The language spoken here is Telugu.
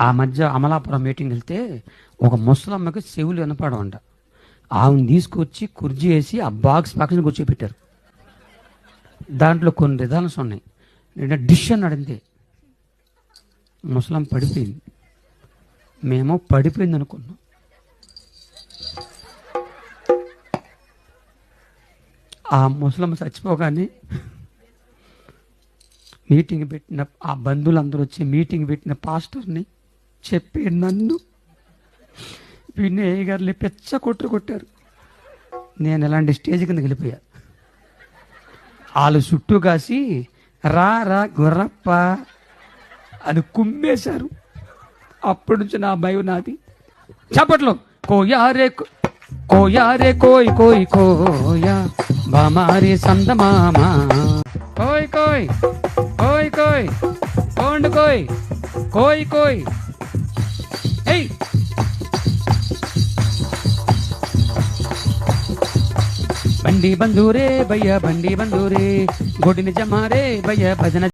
ఆ మధ్య అమలాపురం మీటింగ్ వెళ్తే ఒక ముసలమ్మకి చెవులు వినపడమంట ఆమెను తీసుకొచ్చి కుర్జీ వేసి ఆ బాక్స్ పక్కన కూర్చోబెట్టారు. దాంట్లో కొన్ని విధానాలు ఉన్నాయి. నేను డిష్ అన్నాడు అంతే ముసలం పడిపోయింది. మేము పడిపోయింది అనుకున్నాం. ఆ ముసలమ్మ చచ్చిపోగానే మీటింగ్ పెట్టిన ఆ బంధువులందరూ వచ్చి మీటింగ్ పెట్టిన పాస్టర్ని చెప్పి నన్ను వీడిని ఏ గారిని పెచ్చ కొట్టు కొట్టారు. నేను ఎలాంటి స్టేజ్ కింద వెళ్ళిపోయా. వాళ్ళు చుట్టూ కాసి రా రా గుర్రప్ప అని కుమ్మేశారు. అప్పటి నుంచి నా భయం నాది. చప్పట్లో. కోయారే కో- కోయారే కోయ్ కోయ్ కోయా. బామారే సందమామ కోయ్ కోయ్ కోయ్ కోయ్. కోండు కోయ్. కోయ్ కోయ్. బండి బందూరే భయ్య బండి బందూరే గుడిని జమారే భయ్య భజన